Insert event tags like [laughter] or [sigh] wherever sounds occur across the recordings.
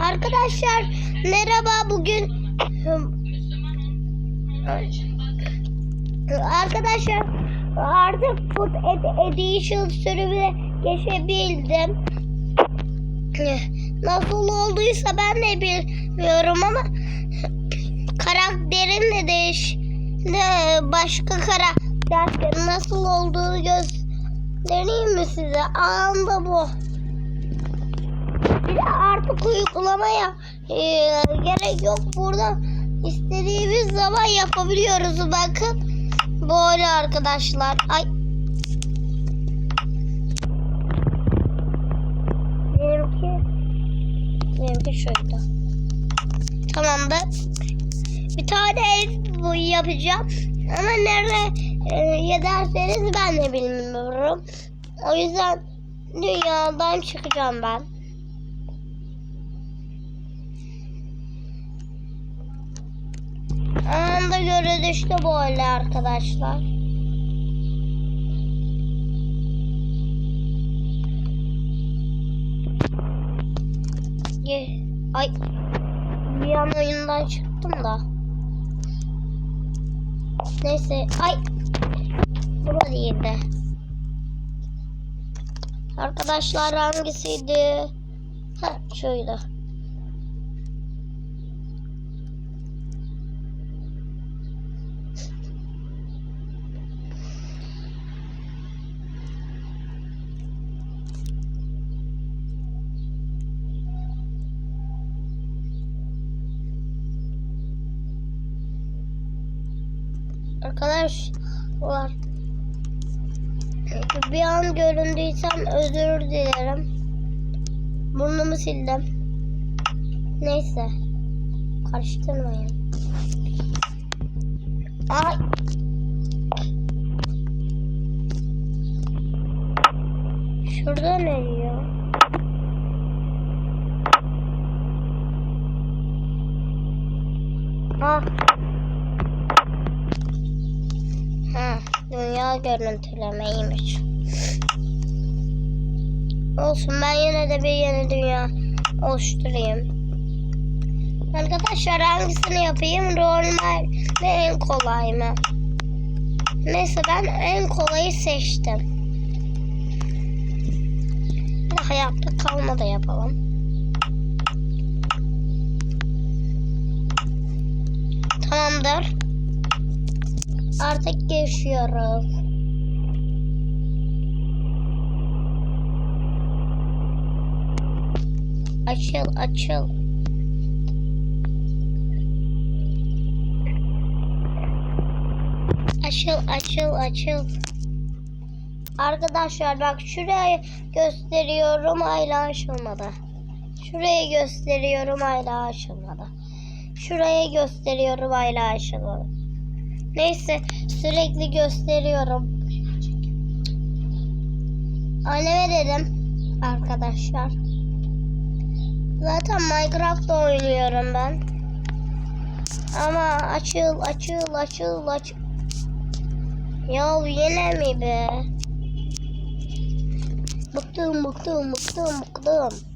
Arkadaşlar merhaba bugün Arkadaşlar artık Food Ed- Edition sürümüne geçebildim. Nasıl olduysa ben de bilmiyorum ama karakterim de değiş de başka karakter nasıl olduğunu göstereyim mi size? Anında bu. Bir de artık uygulamaya e, gerek yok. Burada istediğimiz zaman yapabiliyoruz. Bakın böyle arkadaşlar. Ay. Benimki benimki şöyle. Tamamdır. Bir tane ev bu yapacağım. Ama nerede e, yederseniz ben de bilmiyorum. O yüzden dünyadan çıkacağım ben. Anında görünüşte böyle arkadaşlar. Ay bir an oyundan çıktım da. Neyse ay bu değildi. Arkadaşlar hangisiydi? Ha şuydu. Arkadaşlar bir an göründüysem özür dilerim. Burnumu sildim. Neyse. Karıştırmayın. Ay. Şurada ne diyor? Ah. Ha, dünya görüntülemeymiş. Olsun ben yine de bir yeni dünya oluşturayım. Arkadaşlar hangisini yapayım? Normal mi en kolay mı? Neyse ben en kolayı seçtim. Bir hayatta kalma da yapalım. Tamamdır. Artık geçiyoruz. Açıl açıl. Açıl açıl açıl. Arkadaşlar bak şuraya gösteriyorum hala açılmadı. Şuraya gösteriyorum hala açılmadı. Şuraya gösteriyorum hala açılmadı. Neyse sürekli gösteriyorum. Anneme dedim arkadaşlar. Zaten Minecraft oynuyorum ben. Ama açıl açıl açıl açıl. Ya yine mi be? Bıktım bıktım bıktım bıktım.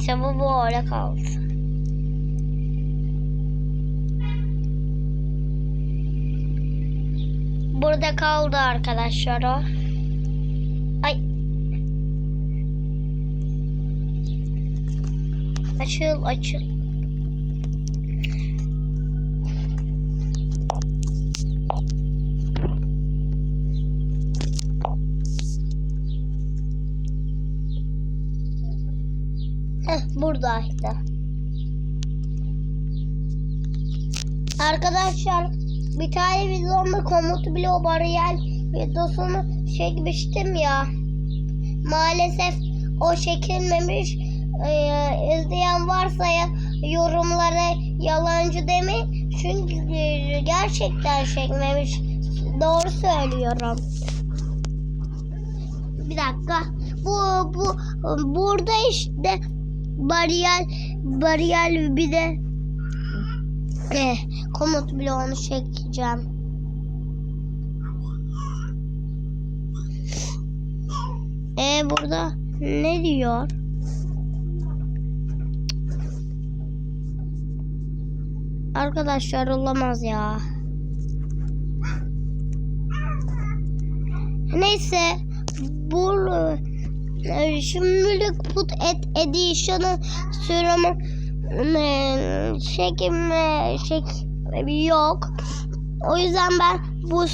Neyse bu böyle kalsın. Burada kaldı arkadaşlar o. Ay. Açıl açıl. Buradaydı. Arkadaşlar bir tane videomda komut bloğu bariyer videosunu çekmiştim ya. Maalesef o çekilmemiş. Ee, izleyen varsa ya, yorumlara yalancı deme. Çünkü e, gerçekten çekmemiş. Doğru söylüyorum. Bir dakika. Bu bu burada işte bariyer bariyer bir de eh, komut bloğunu çekeceğim. E burada ne diyor? Arkadaşlar olamaz ya. Neyse bu e, şimdilik put et edition'ı sürümü e, çekim e, çek yok. O yüzden ben bu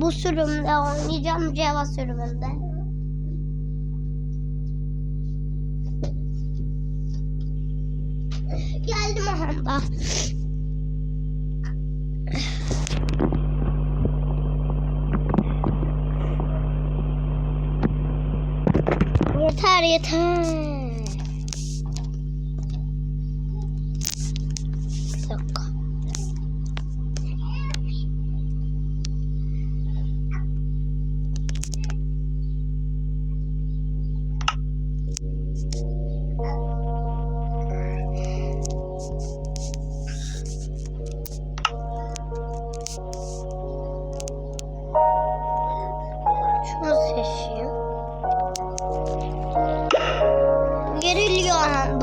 bu sürümde oynayacağım Java sürümünde. Geldim anda. 太厉害。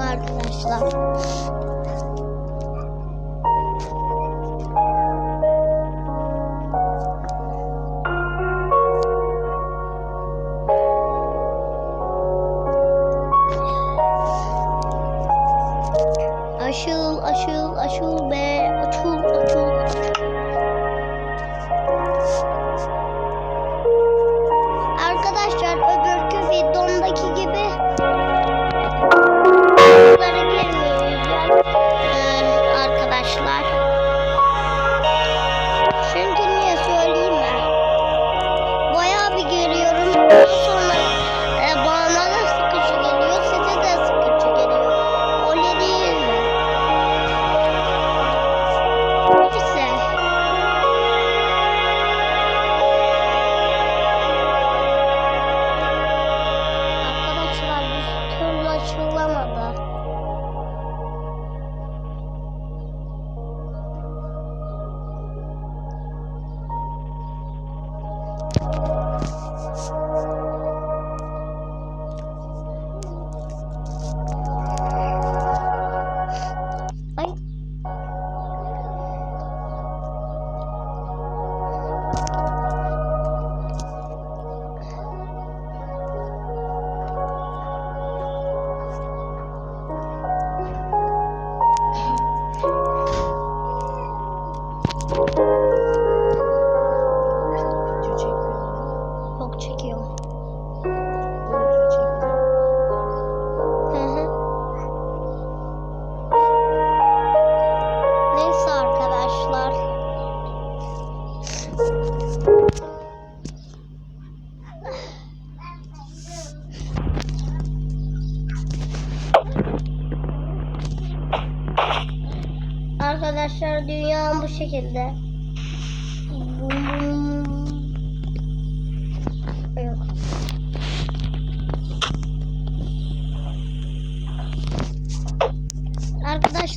Arkadaşlar.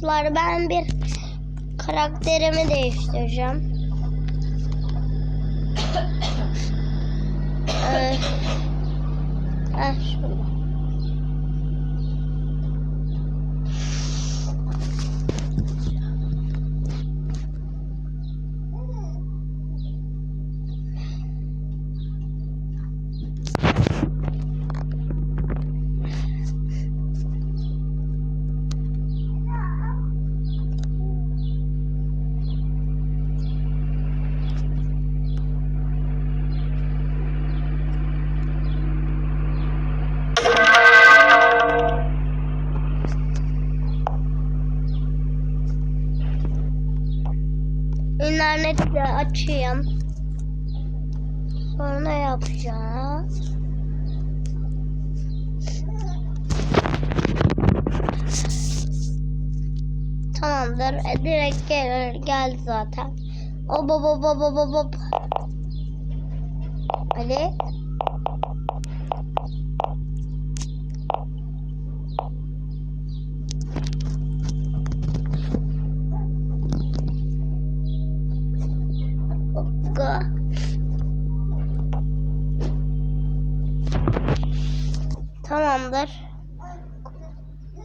Arkadaşlar ben bir karakterimi değiştireceğim. [coughs] ee, ah şurada. Açayım. Sonra yapacağız. Tamamdır. E, direkt gelir, geldi zaten. Hop hop hop hop. Ali.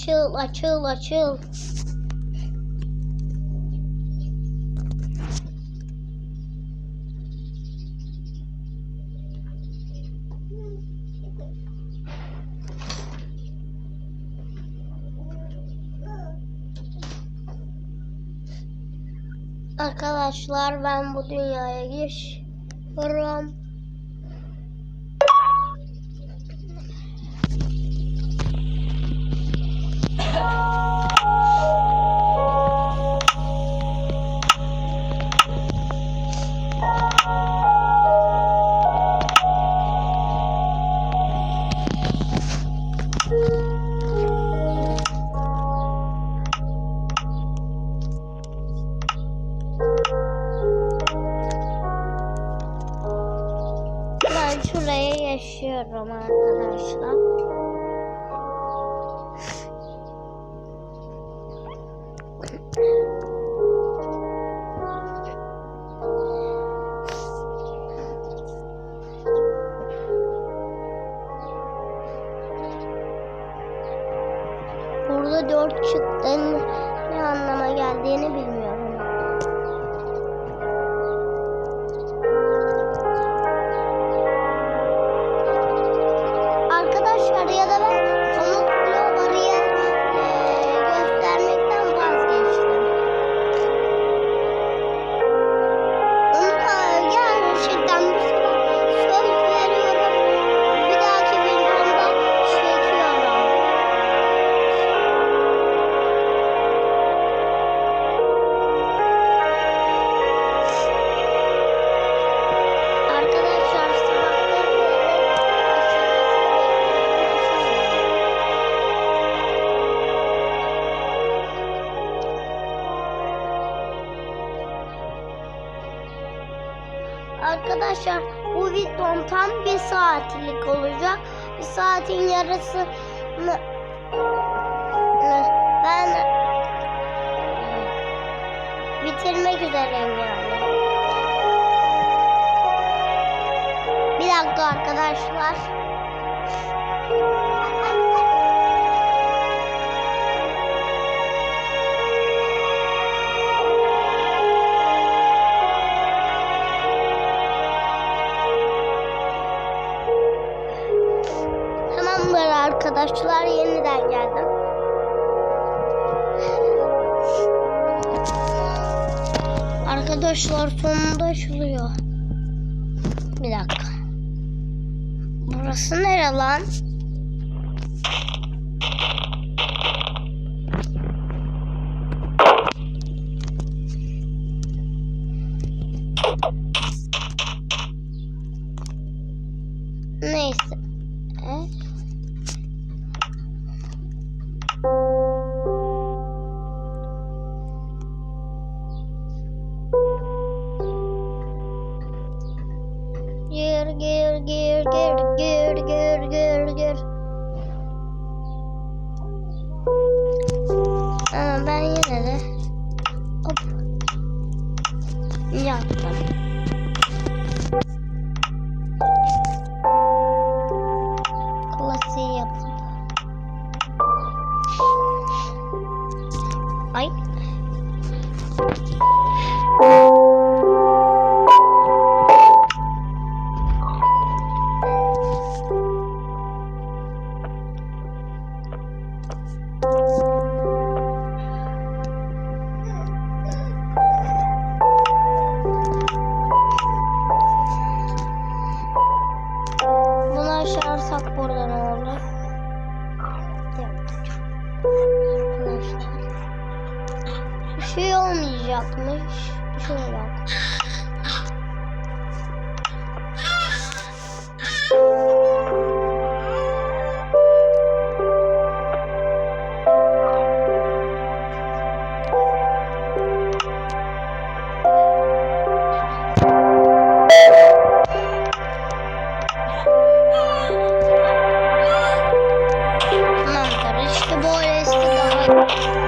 Açıl, açıl, açıl. Arkadaşlar ben bu dünyaya geçiyorum. Yaşıyorum arkadaşlar. Arkadaşlar bu videom tam bir saatlik olacak. Bir saatin yarısını ben bitirmek üzereyim yani. Bir dakika arkadaşlar. Arkadaşlar yeniden geldim. Arkadaşlar sonunda açılıyor. Bir dakika. Burası nere lan? Neyse. Arkadaşlar burada ne oldu? Arkadaşlar. Bir şey olmayacakmış. Bir şey olacak. Thank you.